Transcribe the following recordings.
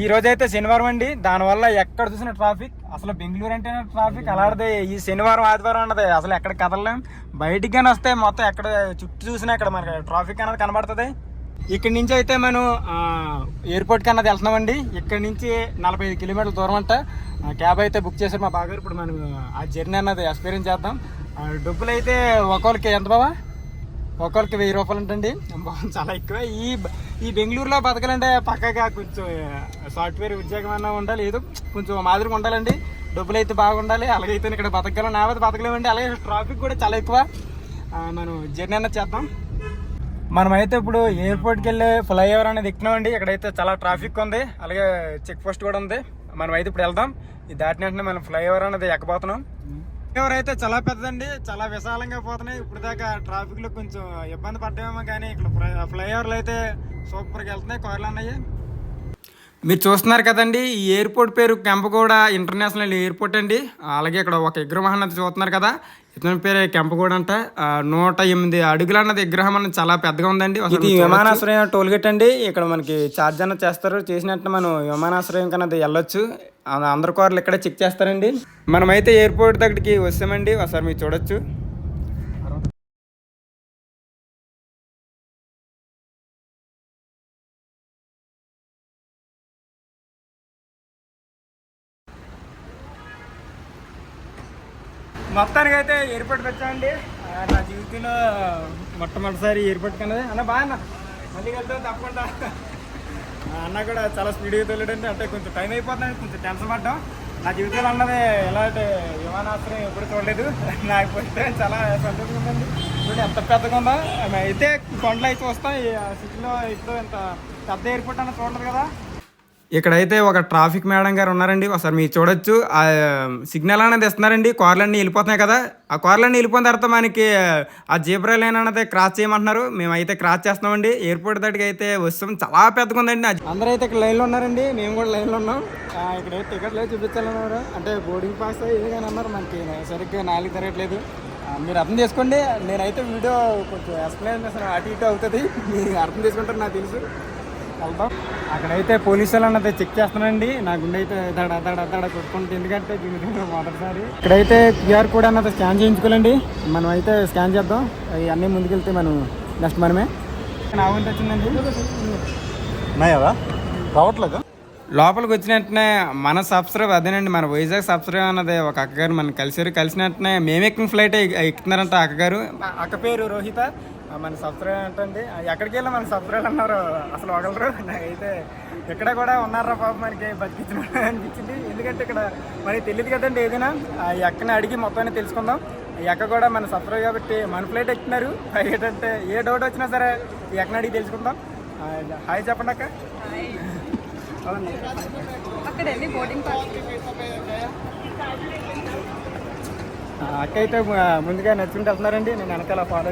ఈ రోజు అయితే శనివారం అండి. దానివల్ల ఎక్కడ చూసిన ట్రాఫిక్ అసలు బెంగళూరు అంటేనే ట్రాఫిక్ అలాంటిది ఈ శనివారం ఆదివారం అన్నది. అసలు ఎక్కడ కదలలేం. బయటికి కానీ వస్తే మొత్తం ఎక్కడ చుట్టూ చూసినా ఇక్కడ మనకి ట్రాఫిక్ అనేది కనబడుతుంది. ఇక్కడి నుంచి అయితే మనం ఎయిర్పోర్ట్ ఎయిర్పోర్ట్కి అన్నది వెళ్తున్నామండి ఇక్కడి నుంచి నలభై ఐదు కిలోమీటర్ల దూరం అంట. క్యాబ్ అయితే బుక్ చేశారు మా బాగారు. ఇప్పుడు మనం ఆ జర్నీ అన్నది ఎక్స్పీరియన్స్ చేద్దాం. ఆ, డబ్బులు అయితే ఒక్కొక్కరికి ఎంత బావా? ఒక్కొక్కరికి వెయ్యి రూపాయలు ఉంటుంది చాలా ఎక్కువ. ఈ ఈ బెంగళూరులో బతకాలంటే పక్కగా కొంచెం సాఫ్ట్వేర్ ఉద్యోగం అన్నా ఉండాలి ఏదో కొంచెం మాదిరిగా ఉండాలండి. డబ్బులు అయితే బాగుండాలి అలాగైతే ఇక్కడ బతకగలం నావైతే బతకలేమండి అలాగే ట్రాఫిక్ కూడా చాలా ఎక్కువ. మనం జర్నీ అన్న చేద్దాం. మనమైతే ఇప్పుడు ఎయిర్పోర్ట్కి వెళ్ళే ఫ్లైఓవర్ అనేది ఎక్కినామండి. ఇక్కడైతే చాలా ట్రాఫిక్ ఉంది. అలాగే చెక్ పోస్ట్ కూడా ఉంది. మనం అయితే ఇప్పుడు వెళ్దాం. ఈ దాటిన వెంటనే మనం ఫ్లైఓవర్ అనేది ఎక్కబోతున్నాం. అయితే చాలా పెద్దదండి చాలా విశాలంగా పోతున్నాయి. ఇప్పుడు దాకా ట్రాఫిక్లో కొంచెం ఇబ్బంది పడ్డామేమో కానీ ఇక్కడ ఫ్లైఓవర్లు అయితే సూపర్గా వెళ్తున్నాయి కార్లు అన్నయ్యి మీరు చూస్తున్నారు కదండి ఈ ఎయిర్పోర్ట్ పేరు కెంపగూడ ఇంటర్నేషనల్ ఎయిర్పోర్ట్ అండి. అలాగే ఇక్కడ ఒక విగ్రహం అన్నది చూస్తున్నారు కదా ఇతని పేరు కెంపగూడ అంట. నూట ఎనిమిది అడుగులు అన్నది విగ్రహం అన్నది చాలా పెద్దగా ఉందండి. ఇది విమానాశ్రయం టోల్ గేట్ అండి. ఇక్కడ మనకి ఛార్జ్ అన్నది చేస్తారు. చేసినట్టు మనం విమానాశ్రయం కన్నది వెళ్ళొచ్చు. అందరు కార్లు ఇక్కడే చెక్ చేస్తారండి? మనమైతే ఎయిర్పోర్ట్ దగ్గరికి వస్తామండి ఒకసారి మీరు చూడొచ్చు. మొత్తానికి అయితే ఎయిర్పోర్ట్ వచ్చామండి నా జీవితంలో మొట్టమొదటిసారి ఎయిర్పోర్ట్ కన్నది అన్న బాగా మళ్ళీ వెళ్తాం తప్పకుండా. అన్న కూడా చాలా స్పీడ్గా తోలేడండి. అంటే కొంచెం టైం అయిపోతుందండి కొంచెం టెన్షన్ పడ్డాం. నా జీవితంలో అన్నది ఎలాంటి విమానాశ్రయం ఎప్పుడు చూడలేదు. నాకు పోతే చాలా సంతోషంగా ఉందండి. చూడండి ఎంత పెద్దగా ఉందో. అయితే కొండలు అయితే వస్తాం సిటీలో ఇప్పుడు ఇంత పెద్ద ఎయిర్పోర్ట్ అన్న చూడలేదు కదా. ఇక్కడైతే ఒక ట్రాఫిక్ మేడం గారు ఉన్నారండి. ఒకసారి మీరు చూడొచ్చు. ఆ సిగ్నల్ అనేది ఇస్తున్నారండి. కార్లన్నీ వెళ్ళిపోతున్నాయి కదా. ఆ కార్లన్నీ వెళ్ళిపోయిన తర్వాత మనకి ఆ జీబ్రా లైన్ అనేది క్రాస్ చేయమంటున్నారు. మేమైతే క్రాస్ చేస్తున్నామండి. ఎయిర్పోర్ట్ దగ్గరికి అయితే వస్తాం. చాలా పెద్దగా ఉందండి. అందరూ అయితే ఇక్కడ లైన్లో ఉన్నారండి. మేము కూడా లైన్లో ఉన్నాం. ఇక్కడ టికెట్లు చూపించాలన్నారు అంటే బోర్డింగ్ పాస్ ఏదైనా అన్నారు. మనకి సరిగ్గా నాలుగు తిరగట్లేదు. మీరు అర్థం చేసుకోండి. నేనైతే వీడియో కొంచెం ఎక్స్ప్లెయిన్ చేస్తాను. అటు ఇటు అవుతుంది. మీరు అర్థం చేసుకుంటారు నాకు తెలుసు. వెళ్దాం. అక్కడైతే పోలీసు వాళ్ళు అన్నది చెక్ చేస్తున్నానండి నా గుండె అయితే దడ దడ దడ కొట్టుకుంటుంది. ఎందుకంటే జీవితంలో మొదటిసారి. ఇక్కడైతే క్యూఆర్ కోడ్ అన్నది స్కాన్ చేయించుకోవాలండి. మనం అయితే స్కాన్ చేద్దాం. అవి అన్నీ ముందుకెళ్తే మనం నెక్స్ట్ మనమే. నా వంతు వచ్చిందండి? ఉన్నాయా? రావట్లేదా? లోపలికి వచ్చిన వెంటనే మన సబ్స్క్రైబ్ అదేనండి మన వైజాగ్ సబ్స్క్రైబ్ అన్నది ఒక అక్కగారు మనం కలిసారు కలిసిన వెంటనే మేము ఎక్కిన ఫ్లైట్ ఎక్కుతున్నారంట అక్కగారు. అక్క పేరు రోహిత. మన సబ్స్క్రైబ్ అంటండి. ఎక్కడికి వెళ్ళి మన సబ్స్క్రైబ్ అన్నారు. అసలు ఒకరు నాకైతే ఇక్కడ కూడా ఉన్నారా పాప మనకి బతికించిన అనిపించింది. ఎందుకంటే ఇక్కడ మనకి తెలియదు కదండి ఏదైనా. ఆ ఎక్కని అడిగి మొత్తాన్ని తెలుసుకుందాం. ఎక్క కూడా మన సబ్స్క్రైబ్ కాబట్టి మన ఫ్లైట్ ఎక్కినారు. ఏంటంటే ఏ డౌట్ వచ్చినా సరే ఎక్కని అడిగి తెలుసుకుందాం. హాయ్ చెప్పండి అక్క. అక్కడ బోర్డింగ్ అక్క అయితే ముందుగా నచ్చుకుంటూ వెళ్తున్నారండి. నేను వెనకాల ఫాలో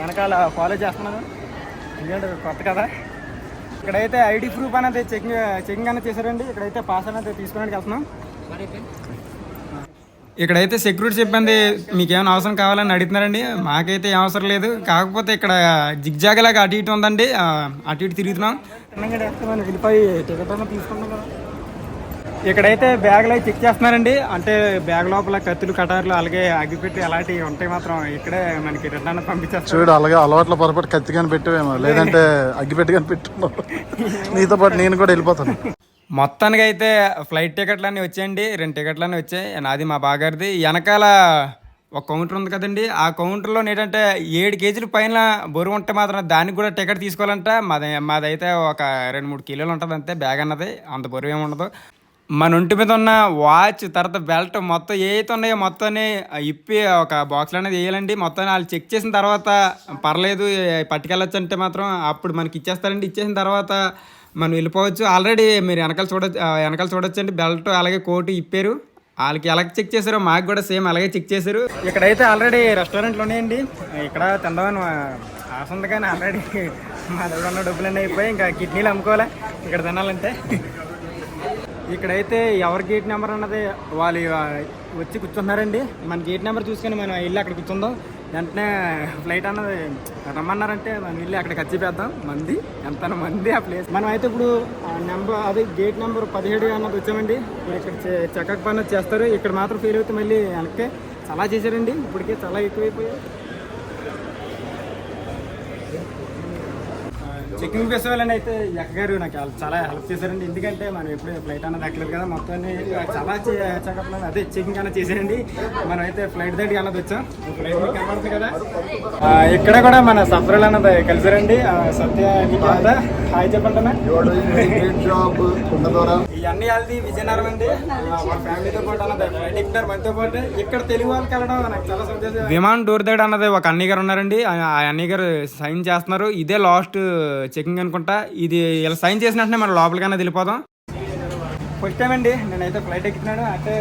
వెనకాల ఫాలో చేస్తున్నాను. ఎందుకంటే కొత్త కదా ఇక్కడైతే ఐడి ప్రూఫ్ అనేది చెకింగ్ చెకింగ్ అనేది చేశారండి. ఇక్కడైతే పాస్ అనేది తీసుకోవడానికి వెళ్తున్నాం. ఇక్కడైతే సెక్యూరిటీ చెప్పింది మీకు ఏమైనా అవసరం కావాలని అడుగుతున్నారండి. మాకైతే ఏం అవసరం లేదు. కాకపోతే ఇక్కడ జిగ్జాగలాగా అటు ఇటు ఉందండి. అటు ఇటు తిరుగుతున్నాం. వెళ్ళిపోయి టికెట్ అన్న తీసుకున్నాం కదా. ఇక్కడైతే బ్యాగులు అయితే చెక్ చేస్తున్నారండి అంటే బ్యాగ్ లోపల కత్తులు కటార్లు అలాగే అగ్గిపెట్టి అలాంటివి ఉంటాయి మాత్రం ఇక్కడే మనకి రిటర్న్ పంపించేస్తారు. చూడు అలాగే అలవాట్ల పొరపాటు కత్తి కానీ పెట్టేవేమో లేదంటే అగ్గిపెట్టి కానీ పెట్టున్నావు నీతో పాటు నేను కూడా వెళ్ళిపోతాను. మొత్తానికి అయితే ఫ్లైట్ టికెట్లు అన్నీ వచ్చాయండి. రెండు టికెట్లు అన్నీ వచ్చాయి. నాది మా బాగారిది. వెనకాల ఒక కౌంటర్ ఉంది కదండి. ఆ కౌంటర్లో ఏంటంటే ఏడు కేజీల పైన బరువు ఉంటే మాత్రం దానికి కూడా టికెట్ తీసుకోవాలంట. మాది మాదైతే ఒక రెండు మూడు కిలోలు ఉంటుంది అంతే బ్యాగ్ అన్నది. అంత బరువు ఏమి ఉండదు. మన ఒంటి మీద ఉన్న వాచ్ తర్వాత బెల్ట్ మొత్తం ఏవైతే ఉన్నాయో మొత్తం ఇప్పి ఒక బాక్స్లో అనేది వేయాలండి. మొత్తం వాళ్ళు చెక్ చేసిన తర్వాత పర్లేదు పట్టుకెళ్ళొచ్చు అంటే మాత్రం అప్పుడు మనకి ఇచ్చేస్తారండి. ఇచ్చేసిన తర్వాత మనం వెళ్ళిపోవచ్చు. ఆల్రెడీ మీరు వెనకాల చూడొచ్చు వెనకాల చూడొచ్చు అండి బెల్ట్ అలాగే కోటు ఇప్పారు. వాళ్ళకి ఎలా చెక్ చేశారో మాకు కూడా సేమ్ అలాగే చెక్ చేశారు. ఇక్కడైతే ఆల్రెడీ రెస్టారెంట్లు ఉన్నాయండి. ఇక్కడ తిందామని ఆశ ఉంది కానీ ఆల్రెడీ మా దగ్గర ఉన్న డబ్బులన్నీ అయిపోయి ఇంకా కిడ్నీలు అమ్ముకోవాలి. ఇక్కడ తినాలంటే. ఇక్కడైతే ఎవరి గేట్ నెంబర్ అన్నది వాళ్ళు వచ్చి కూర్చున్నారండి. మన గేట్ నెంబర్ చూసుకొని మనం వెళ్ళి అక్కడ కూర్చుందాం. వెంటనే ఫ్లైట్ అన్నది రమ్మన్నారంటే మనం వెళ్ళి అక్కడ ఖర్చు మంది ఎంత మంది ఆ ప్లేస్ మనం అయితే ఇప్పుడు నెంబర్ అదే గేట్ నెంబర్ పదిహేడు అన్నది వచ్చామండి. ఇక్కడ చెకప్ పని చేస్తారు. ఇక్కడ మాత్రం ఫెయిల్ అవుతే మళ్ళీ వెనక్కి. చాలా చేశారండి. ఇప్పటికే చాలా ఎక్కువైపోయాయి. చెకింగ్ ఫెస్టివల్ అయితే ఎక్కగారు నాకు చాలా- హెల్ప్ చేశారండి. ఎందుకంటే మనం ఎప్పుడు ఫ్లైట్ అన్నది ఎక్కలేదు కదా మొత్తం చాలా చెకప్ అదే చెకింగ్ అన్నది చేసేయండి మనం అయితే ఫ్లైట్ దగ్గరికి అన్నది వచ్చాం. ఫ్లైట్ మీకు కనబడుతుంది కదా. ఇక్కడ కూడా మన సఫరులు అన్నది కలిసారండి ఆ, సత్య కదా హాయ్ చెప్పండి ఈ అన్ని ఇవన్నీ వాళ్ళది విజయనగరం అండి. మా ఫ్యామిలీతో పాటు అన్నది ఫ్లైట్ ఎక్కుతారు మనతో పాటు ఇక్కడ తెలుగు వాళ్ళకి వెళ్ళడం నాకు చాలా సంతోషం. విమాన్ డోర్ దగ్గర అన్నది ఒక అన్నయ్య గారు ఉన్నారండి. ఆ ఆ అన్నయ్య గారు సైన్ చేస్తున్నారు. ఇదే లాస్ట్ చెకింగ్ అనుకుంటా. ఇది ఇలా సైన్ చేసిన వెంటనే మనం లోపలికన్నా వెళ్ళిపోదాం. ఫస్ట్ టైం అండి. నేనైతే ఫ్లైట్ ఎక్కుతున్నాను. అంటే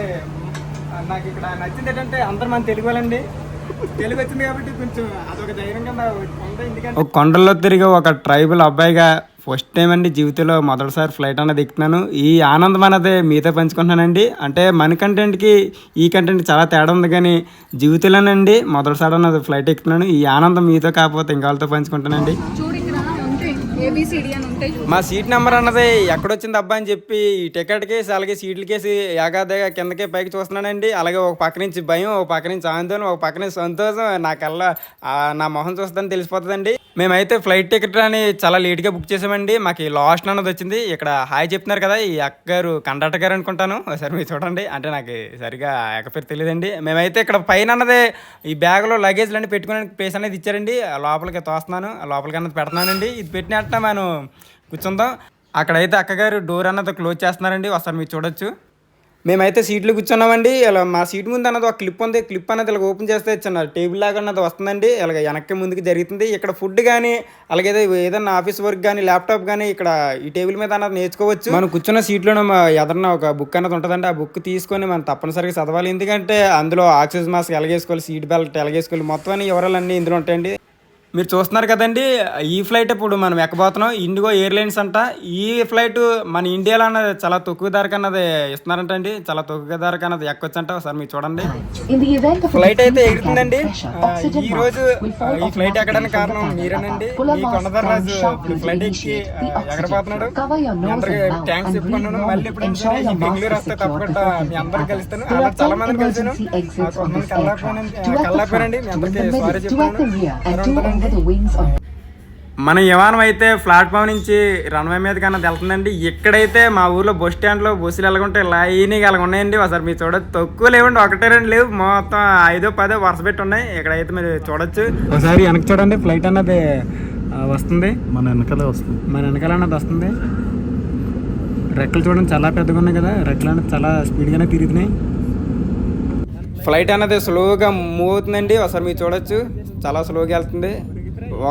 నాకు ఇక్కడ నచ్చింది ఏంటంటే అందరు మన తెలుగు వాళ్ళండి. తెలుగు వచ్చింది కాబట్టి కొంచెం అదొక ధైర్యం కింద ఉంది ఎందుకంటే ఒక కొండల్లో తిరిగి ఒక ట్రైబల్ అబ్బాయిగా ఫస్ట్ టైం అండి జీవితంలో మొదటిసారి ఫ్లైట్ అనేది ఎక్కుతున్నాను. ఈ ఆనందం అనేది మీతో పంచుకుంటున్నానండి. అంటే మన కంటెంట్కి ఈ కంటెంట్ చాలా తేడా ఉంది కానీ జీవితంలోనండి మొదటిసారి అన్నది ఫ్లైట్ ఎక్కుతున్నాను. ఈ ఆనందం మీతో కాకపోతే ఇంకా వాళ్ళతో పంచుకుంటానండి మా సీట్ నెంబర్ అన్నది ఎక్కడొచ్చింది అబ్బా అని చెప్పి ఈ టికెట్ కేసి అలాగే సీట్ల కేసి ఏగాదిగా కిందకే పైకి చూస్తున్నానండి. అలాగే ఒక పక్క నుంచి భయం ఒక పక్క నుంచి ఆందోళన ఒక పక్క నుంచి సంతోషం. నా కళ్ళ నా మొహం చూస్తుందని తెలిసిపోతుందండి. మేమైతే ఫ్లైట్ టికెట్ అని చాలా లేట్గా బుక్ చేసామండి. మాకు లాస్ట్ అన్నది వచ్చింది. ఇక్కడ హాయ్ చెప్తున్నారు కదా ఈ అక్క గారు కండక్టర్ గారు అనుకుంటాను. ఒకసారి మీరు చూడండి. అంటే నాకు సరిగా అక్క పేరు తెలియదండి. మేమైతే ఇక్కడ పైన అన్నది ఈ బ్యాగ్లో లగేజ్లు అన్ని పెట్టుకునే ప్లేస్ అనేది ఇచ్చారండి. ఆ లోపలికి తోస్తున్నాను. ఆ లోపలికి అన్నది పెడుతున్నానండి. ఇది పెట్టిన వెంటనే మనం. కూర్చుందాం. అక్కడైతే అక్కగారు డోర్ అన్నది క్లోజ్ చేస్తున్నారండి. ఒకసారి మీరు చూడొచ్చు. మేమైతే సీట్లు కూర్చున్నామండి. ఇలా మా సీట్ ముందు అన్నది ఒక క్లిప్ ఉంది. క్లిప్ అన్నది ఇలా ఓపెన్ చేస్తే చిన్న టేబుల్ లాగా అన్నది వస్తుందండి. ఇలాగ వెనక్కి ముందుకు జరుగుతుంది. ఇక్కడ ఫుడ్ కానీ అలాగే ఏదైనా ఆఫీస్ వర్క్ కానీ ల్యాప్టాప్ కానీ ఇక్కడ ఈ టేబుల్ మీద అన్నది నేర్చుకోవచ్చు. మనం కూర్చున్న సీట్లోనే మా ఎదరన ఒక బుక్ అన్నది ఉంటుందండి. ఆ బుక్ తీసుకొని మనం తప్పనిసరిగా చదవాలి. ఎందుకంటే అందులో ఆక్సిజన్ మాస్క్ ఎలాగేసుకోవాలి? సీట్ బెల్ట్ ఎలాగేసుకోవాలి? మొత్తం అన్ని వివరాలన్నీ ఇందులో ఉంటాయండి. మీరు చూస్తున్నారు కదండి ఈ ఫ్లైట్ ఇప్పుడు మనం ఎక్కబోతున్నాం. ఇండిగో ఎయిర్లైన్స్ అంట. ఈ ఫ్లైట్ మన ఇండియాలో అన్నది చాలా తక్కువ ధరకు అన్నది ఇస్తున్నారంట అండి. చాలా తక్కువ ధరకు అన్నది ఎక్కొచ్చంట. ఒకసారి మీరు చూడండి. ఫ్లైట్ అయితే ఎగుతుందండి ఈ రోజు ఈ ఫ్లైట్ ఎక్కడానికి కారణం మీరేనండి. ఈ కొండధర్రాజు ఫ్లైట్ ఎక్కి ఎగరపోతున్నాడు ట్యాంక్ చెప్పుకున్నాను. మళ్ళీ ఇప్పుడు ఈ బెంగళూరు వస్తే తప్పకుండా మీ అందరు కలుస్తాను అలా చాలా మంది కలిసాను. కొంతమంది కళ్ళపోయినండి మీ అందరికీ సారీ చెప్పాను మన విమానం అయితే ప్లాట్ఫామ్ నుంచి రన్వే మీద కన్నా వెళ్తుందండి. ఇక్కడైతే మా ఊర్లో బస్ స్టాండ్లో బస్సులు ఎలాగుంటే లైన్గా అలాగ ఉన్నాయండి ఒకసారి మీరు చూడొచ్చు తక్కువ లేవండి. ఒకటే రెండు లేవు. మొత్తం ఐదో పదో వరుస పెట్టి ఉన్నాయి. ఇక్కడైతే మీరు చూడొచ్చు. ఒకసారి వెనక్కి చూడండి. ఫ్లైట్ అన్నది వస్తుంది. మన వెనకాలే వస్తుంది. మన వెనకాల అన్నది వస్తుంది. రెక్కలు చూడండి. చాలా పెద్దగా ఉన్నాయి కదా. రెక్కలు అనేది చాలా స్పీడ్గానే తిరుగుతున్నాయి. ఫ్లైట్ అనేది స్లోగా మూవ్ అవుతుందండి. ఒకసారి మీరు చూడొచ్చు. చాలా స్లోగా వెళ్తుంది.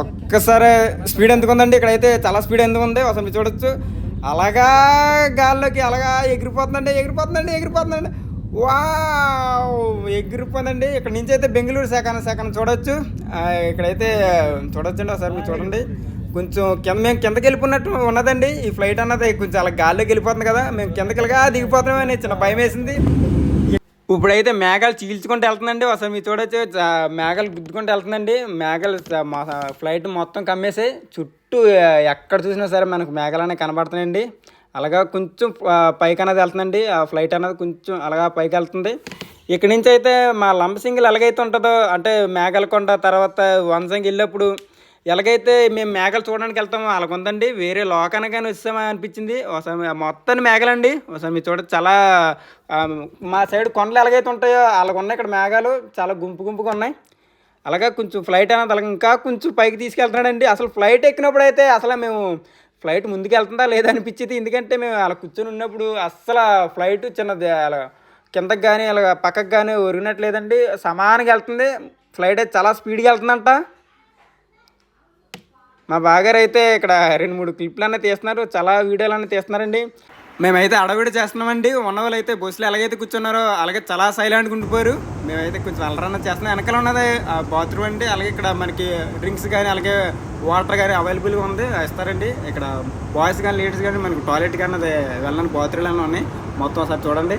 ఒక్కసారి స్పీడ్ ఎందుకు ఉందండి ఇక్కడైతే చాలా స్పీడ్ ఎందుకు ఉంది ఒకసారి మీరు చూడొచ్చు. అలాగా గాల్లోకి అలాగా ఎగిరిపోతుందండి ఎగిరిపోతుందండి ఎగిరిపోతుందండి. వావ్! ఎగిరిపోతుందండి. ఇక్కడ నుంచి అయితే బెంగళూరు శాఖన శాఖను చూడొచ్చు. ఇక్కడైతే చూడొచ్చండి ఒకసారి మీరు చూడండి. కొంచెం కింద మేము కిందకి వెళ్ళిపోయినట్టు ఉన్నదండి. ఈ ఫ్లైట్ అన్నది కొంచెం అలా గాల్లోకి వెళ్ళిపోతుంది కదా. మేము కిందకి వెళ్ళగా దిగిపోతున్నామని చిన్న భయం వేసింది. ఇప్పుడైతే మేఘాలు చీల్చుకుంటూ వెళ్తుందండి. ఒకసారి మీరు చూడొచ్చు. మేఘాలు గుద్దుకుంటూ వెళ్తుందండి. మేఘాలు మా ఫ్లైట్ మొత్తం కమ్మేసాయి చుట్టూ ఎక్కడ చూసినా సరే మనకు మేఘాలు అనేవి కనబడుతున్నాయండి. అలాగా కొంచెం పైకి అనేది వెళ్తుందండి. ఆ ఫ్లైట్ అనేది కొంచెం అలాగా పైకి వెళ్తుంది. ఇక్కడి నుంచి అయితే మా లంబసింగిల్ ఎలాగైతే ఉంటుందో అంటే మేఘాలకొండ తర్వాత వంశంగి వెళ్ళినప్పుడు ఎలాగైతే మేము మేఘాలు చూడడానికి వెళ్తామో అలాగుందండి. వేరే లోకానికి కానీ వచ్చామా అనిపించింది. ఒకసారి మొత్తాన్ని మేఘాలండి. ఒకసారి మీరు చూడ చాలా మా సైడ్ కొండలు ఎలాగైతే ఉంటాయో అలాగ ఉన్నాయి ఇక్కడ మేఘాలు. చాలా గుంపు గుంపుగా ఉన్నాయి. అలాగా కొంచెం ఫ్లైట్ అనేది అలాగ ఇంకా కొంచెం పైకి తీసుకెళ్తున్నాడండి. అసలు ఫ్లైట్ ఎక్కినప్పుడు అయితే అసలు మేము ఫ్లైట్ ముందుకు వెళ్తుందా లేదా అనిపించింది. ఎందుకంటే మేము అలా కూర్చొని ఉన్నప్పుడు అస్సలు ఫ్లైట్ చిన్నది అలా కిందకి కానీ అలా పక్కకు కానీ ఒరిగినట్లేదండి. సమానంగా వెళ్తుంది. ఫ్లైట్ అయితే చాలా స్పీడ్గా వెళ్తుందంట. మా బాగారు అయితే ఇక్కడ రెండు మూడు క్లిప్లు అన్నీ తీస్తున్నారు చాలా వీడియోలు అన్నీ తీస్తున్నారండి. మేమైతే అడవిడి చేస్తున్నామండి. ఉన్న వాళ్ళు అయితే బస్సులో ఎలాగైతే కూర్చున్నారో అలాగే చాలా సైలెంట్గా ఉండిపోయారు. మేమైతే కొంచెం అలరన్న చేస్తున్నాం. వెనకాల ఉన్నది ఆ బాత్రూమ్ అండి. అలాగే ఇక్కడ మనకి డ్రింక్స్ కానీ అలాగే వాటర్ కానీ అవైలబుల్గా ఉంది. ఇస్తారండి. ఇక్కడ బాయ్స్ కానీ లేడీస్ కానీ మనకి టాయిలెట్ కానీ అది వెళ్ళని బాత్రూమ్లు అన్నీ ఉన్నాయి. మొత్తం ఒకసారి చూడండి.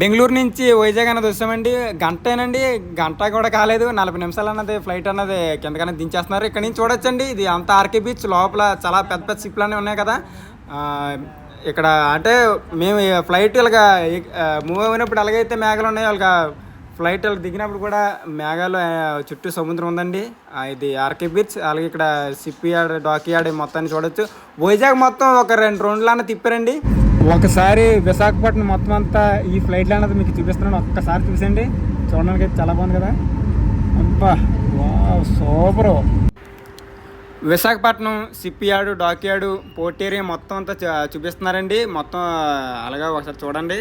బెంగళూరు నుంచి వైజాగ్ అన్నది వచ్చామండి. గంటేనండి. గంట కూడా కాలేదు. నలభై నిమిషాలు అన్నది ఫ్లైట్ అన్నది కిందకన్నా దించేస్తున్నారు. ఇక్కడ నుంచి చూడొచ్చండి. ఇది అంత ఆర్కే బీచ్ లోపల చాలా పెద్ద పెద్ద షిప్లు అనేవి ఉన్నాయి కదా. ఇక్కడ అంటే మేము ఫ్లైట్ ఇలాగ మూవ్ అయినప్పుడు ఎలాగైతే మేఘాలు ఉన్నాయో అలాగా ఫ్లైట్ ఇలా దిగినప్పుడు కూడా మేఘాలు చుట్టూ సముద్రం ఉందండి. ఇది ఆర్కే బీచ్ అలాగే ఇక్కడ షిప్ యార్డ్ డాక్ యార్డ్ మొత్తాన్ని చూడొచ్చు. వైజాగ్ మొత్తం ఒక రెండు రోజులన్నా తిప్పారండి. ఒకసారి విశాఖపట్నం మొత్తం అంతా ఈ ఫ్లైట్లో అన్నది మీకు చూపిస్తున్నాను. ఒక్కసారి చూసండి చూడడానికి అయితే చాలా బాగుంది కదా. అబ్బా super. Visakhapatnam shipyard dockyard port area మొత్తం అంతా చూపిస్తున్నారండి. మొత్తం అలాగా ఒకసారి చూడండి.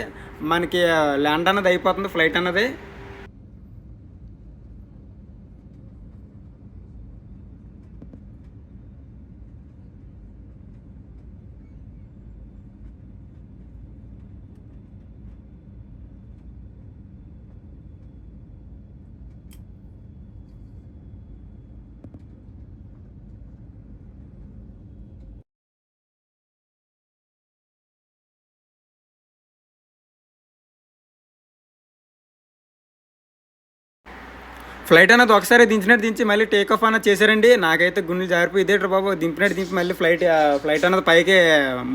మనకి ల్యాండ్ అన్నది అయిపోతుంది ఫ్లైట్ అన్నది. ఫ్లైట్ అనేది ఒకసారి దించినట్టు దించి మళ్ళీ టేక్ ఆఫ్ అన్నది చేశారండి. నాకైతే గుండెలు జారిపోయి ఇదేట్రా బాబు? దింపినట్టు దింపి మళ్ళీ ఫ్లైట్ ఫ్లైట్ అన్నది పైకి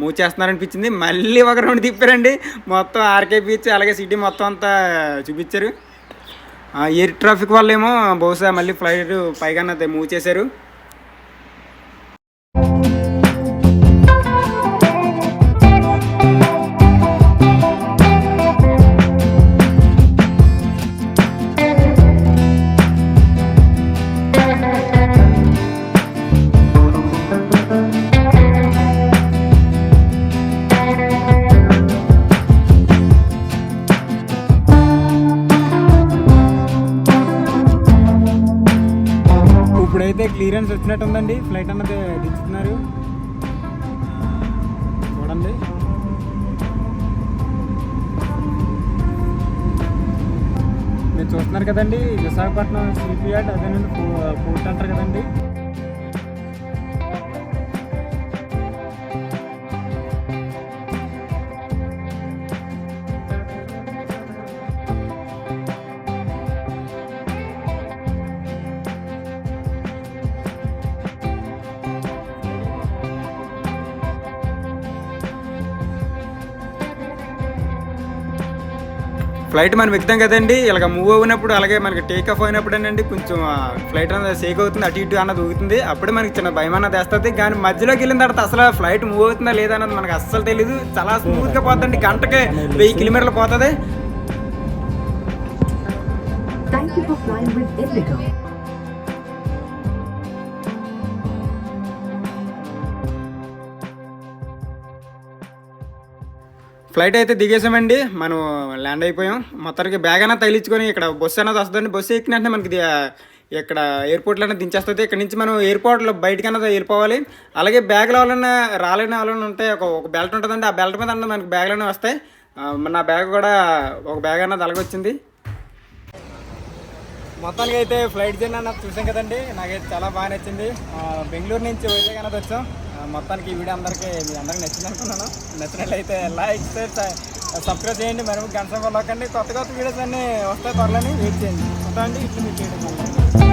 మూవ్ చేస్తున్నారనిపించింది మళ్ళీ ఒక రౌండ్ తిప్పారండి మొత్తం ఆర్కే బీచ్ అలాగే సిటీ మొత్తం అంతా చూపించారు. ఎయిర్ ట్రాఫిక్ వల్ల ఏమో బహుశా మళ్ళీ ఫ్లైట్ పైగా అన్నది మూవ్ చేశారు ఇప్పుడైతే వచ్చినట్టు ఉందండి ఫ్లైట్ అన్నది దించుతున్నారు. చూడండి. మీరు చూస్తున్నారు కదండి విశాఖపట్నం సిపియార్డ్ అదేనండి పో- పోర్ట్ అంటారు కదండి. ఫ్లైట్ మనం ఎక్కుతాం కదండి. ఇలాగ మూవ్ అయినప్పుడు అలాగే మనకి టేక్ ఆఫ్ అయినప్పుడు అండి కొంచెం ఫ్లైట్ అనేది షేక్ అవుతుంది అటు ఇటు అన్నది ఊగుతుంది. అప్పుడే మనకి చిన్న భయం అన్నది వేస్తుంది. కానీ మధ్యలోకి వెళ్ళిన తర్వాత అసలు ఫ్లైట్ మూవ్ అవుతుందా లేదా అన్నది మనకు అస్సలు తెలియదు చాలా స్మూత్గా పోతుందండి. గంటకి వెయ్యి కిలోమీటర్లు పోతుంది. Thank you for flying with Indigo. Flight అయితే దిగేసామండి. మనం ల్యాండ్ అయిపోయాం. మొత్తానికి బ్యాగ్ అన్న తగిలించుకొని ఇక్కడ బస్సు అనేది వస్తుందండి. బస్సు ఎక్కినట్టే మనకి ఇక్కడ ఎయిర్పోర్ట్లో దించేస్తుంది. ఇక్కడ నుంచి మనం ఎయిర్పోర్ట్లో బయటకన్నా అన్నది వెళ్ళిపోవాలి. అలాగే బ్యాగ్లో ఎవరైనా రాలేని వాళ్ళని ఉంటాయి. ఒక ఒక బెల్ట్ ఉంటుందండి. ఆ బెల్ట్ మీద అన్నది మనకి బ్యాగ్లోనే వస్తాయి. నా బ్యాగ్ కూడా ఒక బ్యాగ్ అన్నది అలాగొచ్చింది మొత్తానికి అయితే ఫ్లైట్ జర్నీ అన్నది చూసాం కదండి. నాకైతే చాలా బాగా నచ్చింది. బెంగళూరు నుంచి వైజాగ్ అన్నది వచ్చాం. మొత్తానికి ఈ వీడియో అందరికీ మీ అందరికి నచ్చింది అనుకున్నాను. నచ్చినట్లయితే లైక్ షేర్ సబ్స్క్రైబ్ చేయండి. మరి గంట సమయంలో కొత్త కొత్త వీడియోస్ అన్నీ వస్తాయి త్వరలోని. వెయిట్ చేయండి. మొత్తం అండి. ఇప్పుడు మీకు చేయడం